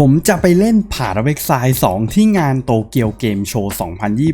ผมจะไปเล่นผ่าระเวกไซด์2ที่งานโตเกียวเกมโชว์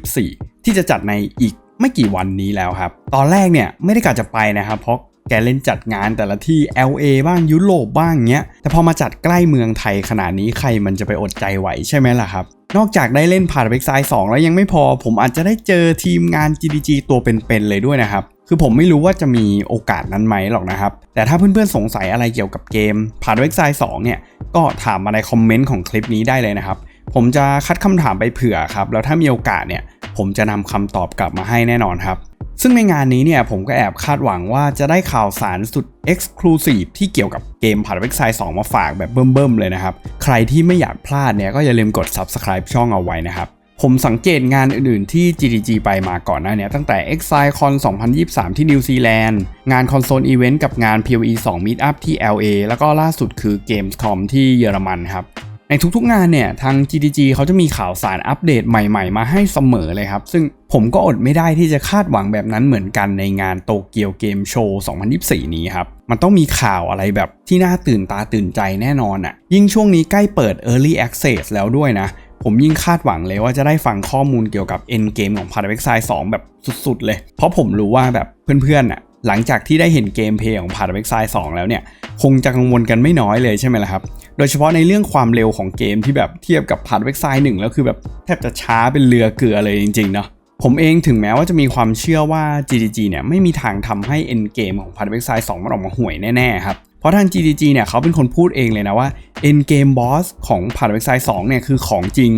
2024 ที่จะจัดในอีกไม่กี่วันนี้แล้วครับ ตอนแรกเนี่ยไม่ได้กะจะไปนะครับ เพราะแกเล่นจัดงานแต่ละที่ LA บ้างยุโรปบ้างเงี้ย แต่พอมาจัดใกล้เมืองไทยขนาดนี้ใครมันจะไปอดใจไหวใช่ไหมล่ะครับ นอกจากได้เล่นผ่านเว็บไซต์2 แล้วยังไม่พอ ผมอาจจะได้เจอทีมงาน GDG ตัวเป็นๆเลยด้วยนะครับคือผมไม่รู้ว่าจะมีโอกาสนั้นไหมหรอกนะครับ แต่ถ้าเพื่อนๆสงสัยอะไรเกี่ยวกับเกมผ่านเว็บไซต์2เนี่ย ก็ถามมาในคอมเมนต์ของคลิปนี้ได้เลยนะครับ ผมจะคัดคำถามไปเผื่อครับ แล้วถ้ามีโอกาสเนี่ย ผมจะนำคำตอบกลับมาให้แน่นอนครับ ซึ่งในงานนี้เนี่ยผมก็แอบคาดหวังว่าจะได้ข่าวสารสุด Exclusive ที่เกี่ยวกับเกมผ่านเว็บไซต์2มาฝากแบบเบิ่มๆเลยนะครับ ใครที่ไม่อยากพลาดเนี่ยก็อย่าลืมกด Subscribe ช่องเอาไว้นะครับ ผมสังเกตงานอื่นๆ ที่ GDG ไปมาก่อนหน้าเนี้ตั้งแต่ ExileCon 2023 ที่นิวซีแลนด์ งานคอนโซลอีเวนต์กับงาน PoE 2 Meetup ที่ LA แล้วก็ล่าสุดคือ Gamescom ที่เยอรมันครับในทุกๆงานเนี่ยทาง GDG เขาจะมีข่าวสารอัปเดตใหม่ๆ มาให้เสมอเลยครับ ซึ่งผมก็อดไม่ได้ที่จะคาดหวังแบบนั้นเหมือนกันในงานโตเกียวเกมโชว์ 2024 นี้ครับ มันต้องมีข่าวอะไรแบบที่น่าตื่นตาตื่นใจแน่นอนอะ่ะ ยิ่งช่วงนี้ใกล้เปิด Early Access แล้วด้วยนะ ผมยิ่งคาดหวังเลยว่าจะได้ฟังข้อมูลเกี่ยวกับ End Game ของ p a r a v e x i 2 แบบสุดๆเลย เพราะผมรู้ว่าแบบเพื่อนๆอะหลังจากที่ได้เห็นเกมเพลย์ของ p a r a v e x i 2 แล้วเนี่ย คงจะกังวลกันไม่น้อยเลยใช่ไหมล่ะครับ โดยเฉพาะในเรื่องความเร็วของเกมที่แบบเทียบกับ p a r a v e x i 1 แล้วคือแบบแทบจะช้าเป็นเรือเกลือเลยจริงๆเนาะผมเองถึงแม้ว่าจะมีความเชื่อว่า GDG เนี่ยไม่มีทางทำให้ End Game ของ p a r a v e x i 2 มันออกมาห่วยแน่ๆครับ เพราะทาง GDG เนี่ยเขาเป็นคนพูดเองเลยนะว่า End Game Boss ของ p a r a v e x i 2เนี่ยคือของจริง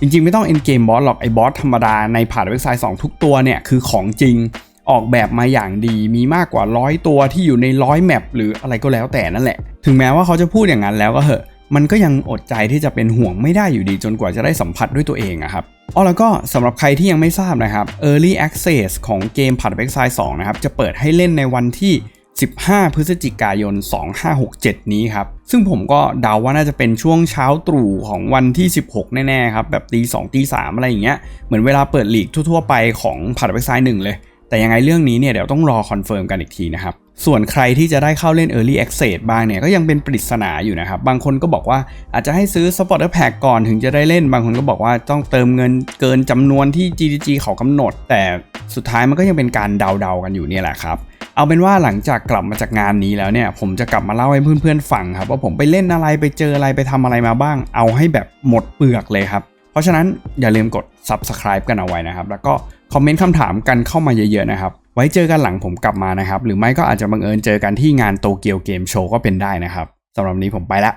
จริง ๆ ไม่ต้อง End Game Boss หรอกไอ้บอสธรรมดาใน p a r a v e x i 2ทุกตัวเนี่ยคือของจริง ออกแบบมาอย่างดีมีมากกว่าร้อยตัวที่อยู่ในร้อยแมปหรืออะไรก็แล้วแต่นั่นแหละ ถึงแม้ว่าเขาจะพูดอย่างนั้นแล้วก็เหอะมันก็ยังอดใจที่จะเป็นห่วงไม่ได้อยู่ดีจนกว่าจะได้สัมผัสด้วยตัวเองอะครับอ๋อแล้วก็สำหรับใครที่ยังไม่ทราบนะครับ Early Access ของเกม p a r a v e x i 2นะครับจะเปิดให้เล่นในวันที่ 15 พฤศจิกายน 2567 นี้ครับ ซึ่งผมก็เดาว่าน่าจะเป็นช่วงเช้าตรู่ของวันที่ 16 แน่ๆครับ แบบตี2ตี3อะไรอย่างเงี้ย เหมือนเวลาเปิดลีกทั่วๆ ไปของ p a r a v e x i 1เลย แต่ยังไงเรื่องนี้เนี่ยเดี๋ยวต้องรอคอนเฟิร์มกันอีกทีนะครับ ส่วนใครที่จะได้เข้าเล่น Early Access บ้างเนี่ยก็ยังเป็นปริศนาอยู่นะครับ บางคนก็บอกว่าอาจจะให้ซื้อ Supporter Pack ก่อนถึงจะได้เล่น บางคนก็บอกว่าต้องเติมเงินเกินจำนวนที่ GDG เขากำหนด แต่สุดท้ายมันก็ยังเป็นการเดาๆกันอยู่เนี่ยแหละครับ เอาเป็นว่าหลังจากกลับมาจากงานนี้แล้วเนี่ย ผมจะกลับมาเล่าให้เพื่อนๆฟังครับ ว่าผมไปเล่นอะไรไปเจออะไรไปทำอะไรมาบ้าง เอาให้แบบหมดเปลือกเลยครับ เพราะฉะนั้นอย่าลืมกด subscribe กันเอาไว้นะครับ แล้วก็คอมเมนต์คำถามกันเข้ามาเยอะๆนะครับ ไว้เจอกันหลังผมกลับมานะครับ หรือไม่ก็อาจจะบังเอิญเจอกันที่งานโตเกียวเกมโชว์ก็เป็นได้นะครับสำหรับนี้ผมไปละ